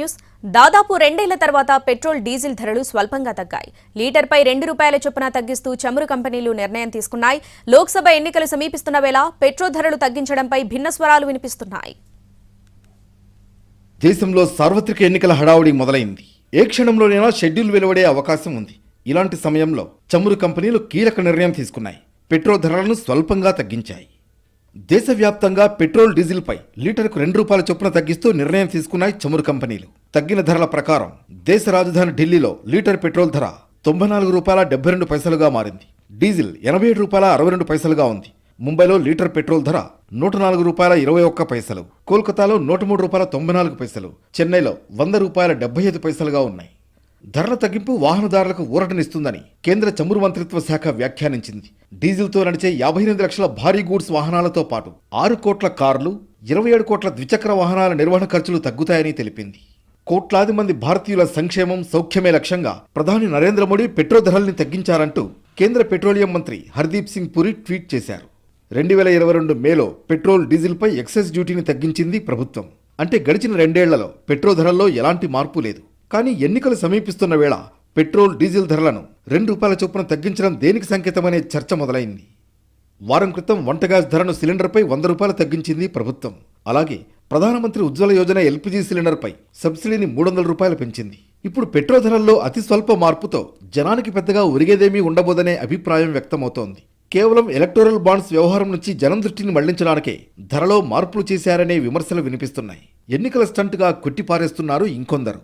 News. దాదాపు రెండేళ్ళ తర్వాత పెట్రోల్ డీజిల్ ధరలు స్వల్పంగా తగ్గాయి. లీటర్పై రెండు రూపాయల చొప్పున తగ్గిస్తూ చమురు కంపెనీలు నిర్ణయం తీసుకున్నాయి. లోక్సభ ఎన్నికలు సమీపిస్తున్న వేళ పెట్రోల్ ధరలు తగ్గించడంపై భిన్న స్వరాలు వినిపిస్తున్నాయి. దేశంలో సార్వత్రిక ఎన్నికల హడావుడి మొదలైంది. ఏ క్షణంలోనైనా షెడ్యూల్ వెలువడే అవకాశం ఉంది. ఇలాంటి సమయంలో చమురు కంపెనీలు కీలక నిర్ణయం తీసుకున్నాయి. పెట్రోల్ ధరలను స్వల్పంగా తగ్గించాయి. దేశవ్యాప్తంగా పెట్రోల్ డీజిల్పై లీటర్కు రెండు రూపాయల చొప్పున తగ్గిస్తూ నిర్ణయం తీసుకున్నాయి చమురు కంపెనీలు. తగ్గిన ధరల ప్రకారం దేశ రాజధాని ఢిల్లీలో లీటర్ పెట్రోల్ ధర తొంభై నాలుగు రూపాయల డెబ్బై రెండు పైసలుగా మారింది. డీజిల్ ఎనభై ఏడు రూపాయల అరవై రెండు పైసలుగా ఉంది. ముంబైలో లీటర్ పెట్రోల్ ధర నూట నాలుగు రూపాయల ఇరవై ఒక్క పైసలు. కోల్కతాలో నూట మూడు రూపాయల తొంభై నాలుగు పైసలు. చెన్నైలో వంద రూపాయల డెబ్బై ఐదు పైసలుగా ఉన్నాయి. ధరల తగ్గింపు వాహనదారులకు ఊరటనిస్తుందని కేంద్ర చమురు మంత్రిత్వ శాఖ వ్యాఖ్యానించింది. డీజిల్తో నడిచే యాభై ఎనిమిది లక్షల భారీ గూడ్స్ వాహనాలతో పాటు ఆరు కోట్ల కార్లు ఇరవై ఏడు కోట్ల ద్విచక్ర వాహనాల నిర్వహణ ఖర్చులు తగ్గుతాయని తెలిపింది. కోట్లాది మంది భారతీయుల సంక్షేమం సౌఖ్యమే లక్ష్యంగా ప్రధాని నరేంద్ర మోడీ పెట్రోల్ ధరల్ని తగ్గించారంటూ కేంద్ర పెట్రోలియం మంత్రి హర్దీప్ సింగ్ పురి ట్వీట్ చేశారు. రెండు వేల ఇరవై రెండు మేలో పెట్రోల్ డీజిల్పై ఎక్సైజ్ డ్యూటీని తగ్గించింది ప్రభుత్వం. అంటే గడిచిన రెండేళ్ళలో పెట్రోల్ ధరల్లో ఎలాంటి మార్పు లేదు. కానీ ఎన్నికలు సమీపిస్తున్న వేళ పెట్రోల్ డీజిల్ ధరలను రెండు రూపాయల చొప్పున తగ్గించడం దేనికి సంకేతమనే చర్చ మొదలైంది. వారం క్రితం వంట గ్యాస్ ధరను సిలిండర్పై వంద రూపాయలు తగ్గించింది ప్రభుత్వం. అలాగే ప్రధానమంత్రి ఉజ్వల యోజన ఎల్పిజి సిలిండర్పై సబ్సిడీని మూడు వందల రూపాయలు పెంచింది. ఇప్పుడు పెట్రోల్ ధరల్లో అతి స్వల్ప మార్పుతో జనానికి పెద్దగా ఒరిగేదేమీ ఉండబోదనే అభిప్రాయం వ్యక్తమవుతోంది. కేవలం ఎలక్టోరల్ బాండ్స్ వ్యవహారం నుంచి జనం దృష్టిని మళ్ళించడానికే ధరలో మార్పులు చేశారనే విమర్శలు వినిపిస్తున్నాయి. ఎన్నికల స్టంట్గా కొట్టిపారేస్తున్నారు ఇంకొందరు.